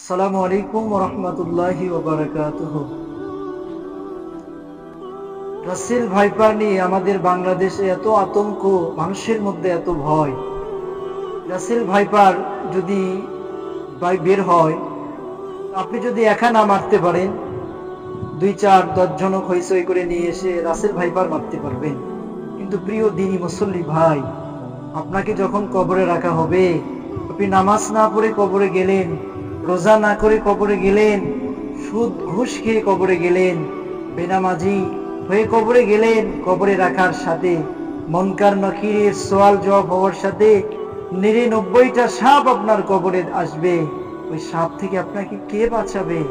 আসসালামু আলাইকুম রহমতুল্লাহি রাসেল ভাইপার নিয়ে আমাদের বাংলাদেশে এত আতঙ্ক, মানুষের মধ্যে এত ভয়। রাসেল ভাইপার যদি বের হয়, আপনি যদি একা না মারতে পারেন, দুই চার দশ জনক হইসই করে নিয়ে এসে রাসেল ভাইপার মারতে পারবেন। কিন্তু প্রিয় দিনী মুসল্লি ভাই, আপনাকে যখন কবরে রাখা হবে, আপনি নামাজ না পড়ে কবরে গেলেন রোজা না করে কবরে গেলেন, সুদ ঘুষ খেয়ে কবরে গেলেন, বেনামাজি হয়ে কবরে গেলেন, কবরে রাখার সাথে, মনকার নকিরের সোয়াল জবাব হওয়ার সাথে নিরানব্বইটা সাপ আপনার কবরে আসবে। ওই সাপ থেকে আপনাকে কে বাঁচাবে?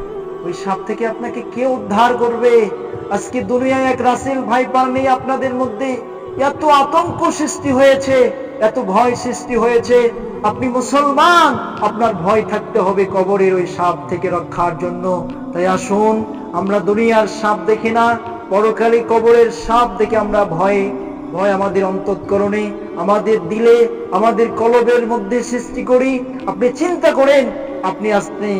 ওই সাপ থেকে আপনাকে কে উদ্ধার করবে? আজকে দুনিয়ায় এক রাসেল ভাইপার নেই আপনাদের মধ্যে। এত আতঙ্ক সৃষ্টি হয়েছে, এত ভয় সৃষ্টি হয়েছে। আপনি মুসলমান, আপনার ভয় থাকতে হবে কবরের ওই সাপ থেকে রক্ষার জন্য। তাই আসুন, আমরা দুনিয়ার সাপ দেখি না, পরকালে কবরের সাপ দেখে আমরা ভয়ে, ভয় আমাদের অন্তঃকরণে, আমাদের দিলে, আমাদের কলবের মধ্যে সৃষ্টি করি। আপনি চিন্তা করেন, আপনি আসতে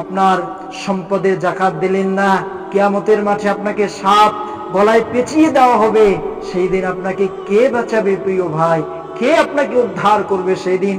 আপনার সম্পদের জাকাত দিলেন না, কেয়ামতের মাঠে আপনাকে সাপ গলায় পেঁচিয়ে দেওয়া হবে, সেই দিন আপনাকে কে বাঁচাবে প্রিয় ভাই? কে আপনাকে উদ্ধার করবে সেই দিন?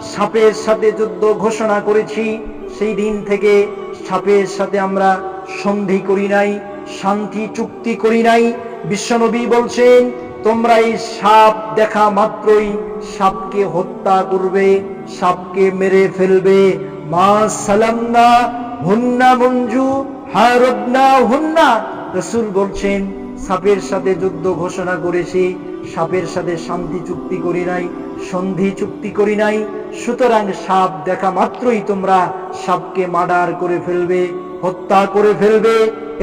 সাপের সাথে যুদ্ধ ঘোষণা করেছি। সেই দিন থেকে সাপের সাথে আমরা সন্ধি করি নাই, শান্তি চুক্তি করি নাই। বিশ্বনবী বলছেন, তোমরা এই সাপ দেখা মাত্রই সাপকে হত্যা করবে, সাপকে মেরে ফেলবে। মা সালামনা হুন্না মঞ্জু হারবনা হুন্না। রসুল বলছেন, সাপের সাথে যুদ্ধ ঘোষণা করেছি সাপের সাথে শান্তি চুক্তি করি নাই, সন্ধি চুক্তি করি নাই, সুতরাং সাপ দেখা মাত্রই তোমরা সাপকে মার্ডার করে ফেলবে, হত্যা করে ফেলবে।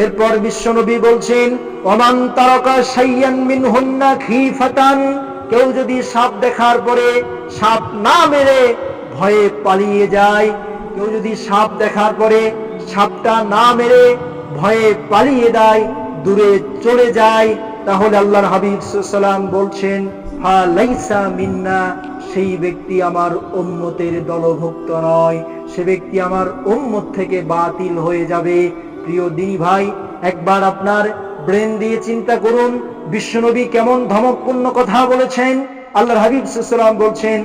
এরপর বিশ্বনবী বলছেন অমান তারকা সাইয়ান মিন খিফাতান কেউ যদি সাপ দেখার পরে সাপ না মেরে ভয়ে পালিয়ে যায়, কেউ যদি সাপ দেখার পরে সাপটা না মেরে ভয়ে পালিয়ে দেয় দূরে চলে যায় তাহলে আল্লাহর হাবিব সাল্লাম বলছেন, হা লাইসা মিন্না, সেই ব্যক্তি আমার উম্মতের দলভুক্ত নয়। সে ব্যক্তি আমার উম্মত থেকে বাতিল হয়ে যাবে। প্রিয় দিনী ভাই, একবার আপনার ব্রেন দিয়ে চিন্তা করুন, বিশ্বনবী কেমন ধমকপূর্ণ কথা বলেছেন। আল্লাহর হাবিব সাল্লাম বলছেন,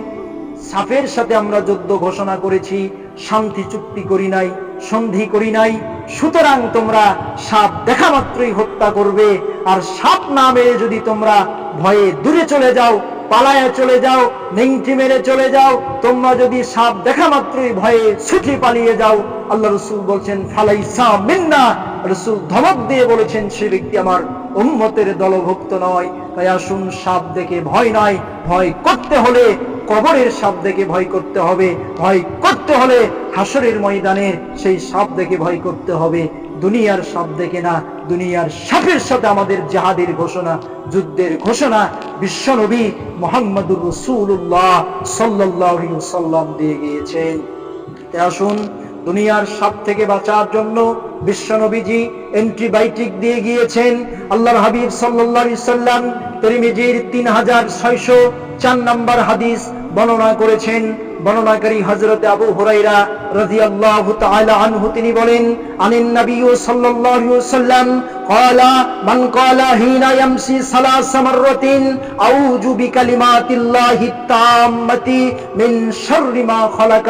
সাফের সাথে আমরা যুদ্ধ ঘোষণা করেছি, শান্তি চুক্তি করি নাই। সন্ধি করি নাই, সুতরাং তোমরা সাপ দেখা মাত্রই হত্যা করবে, আর সাপ না মেরে যদি তোমরা ভয়ে দূরে চলে যাও, পালায়া চলে যাও, নেংটি মেরে চলে যাও, তোমরা যদি সাপ দেখা মাত্রই ভয়ে ছুটি পালিয়ে যাও, আল্লাহ রসুল বলছেন ফালাই মিন্না। রসুল ধমক দিয়ে বলেছেন, সে ব্যক্তি আমার উম্মতের দলভুক্ত নয়। তাই আসুন, সাপ দেখে ভয় নয় ভয় করতে হলে কবরের সাপ দেখে ভয় করতে হবে। ভয় করতে হলে হাসরের ময়দানের সেই সাপ দেখে ভয় করতে হবে। দুনিয়ার সাপ দেখে না, দুনিয়ার সাপের সাথে আমাদের জাহাদের ঘোষণা, যুদ্ধের ঘোষণা, বিশ্বনবী মোহাম্মদুর রসুল্লাহ সাল্লাহ সাল্লাম দিয়ে গিয়েছেন। আসুন, দুনিয়ার সাপ থেকে বাঁচার জন্য বিশ্বনবীজি অ্যান্টিবায়োটিক দিয়ে গিয়েছেন। আল্লাহর হাবিব আলাইহি সাল্লাম তিরমিজির তিন হাজার ছয়শো চার নম্বর হাদিস বর্ণনা করেছেন বর্ণনাকারী হযরত আবু হুরাইরা রাদিয়াল্লাহু তাআলা আনহু তিনি বলেন আনিন নবী সাল্লাল্লাহু আলাইহি ওয়াসাল্লাম قال من قال حين يمشي ثلاث مرات اعوذ بكلمات الله التامه من شر ما خلق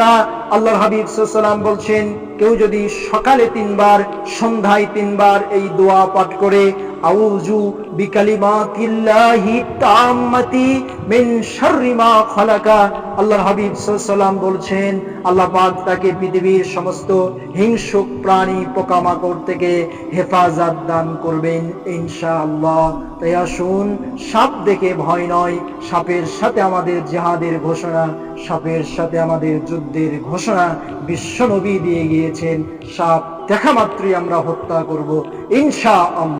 আল্লাহর হাবিব সাল্লাল্লাহু বলছেন কেউ যদি সকালে তিনবার সন্ধ্যায় তিনবার এই দোয়া পাঠ করে আউযু বিকালিমাতিল্লাহি তাম্মাতি মিন শাররি মা খালাকা আল্লাহর হাবিব সাল্লাল্লাহু বলছেন, আল্লাহ পাক তাকে পৃথিবীর সমস্ত হিংসুক প্রাণী পোকামাকড় থেকে হেফাজত দান করবেন ইনশাআল্লাহ। তাই আসুন, সাপ দেখে ভয় নয়, সাপের সাথে আমাদের জেহাদের ঘোষণা, সাপের সাথে আমাদের যুদ্ধের ঘোষণা বিশ্বনবী দিয়ে গিয়েছেন। সাপ দেখা মাত্রই আমরা হত্যা করব ইনশা আল্লাহ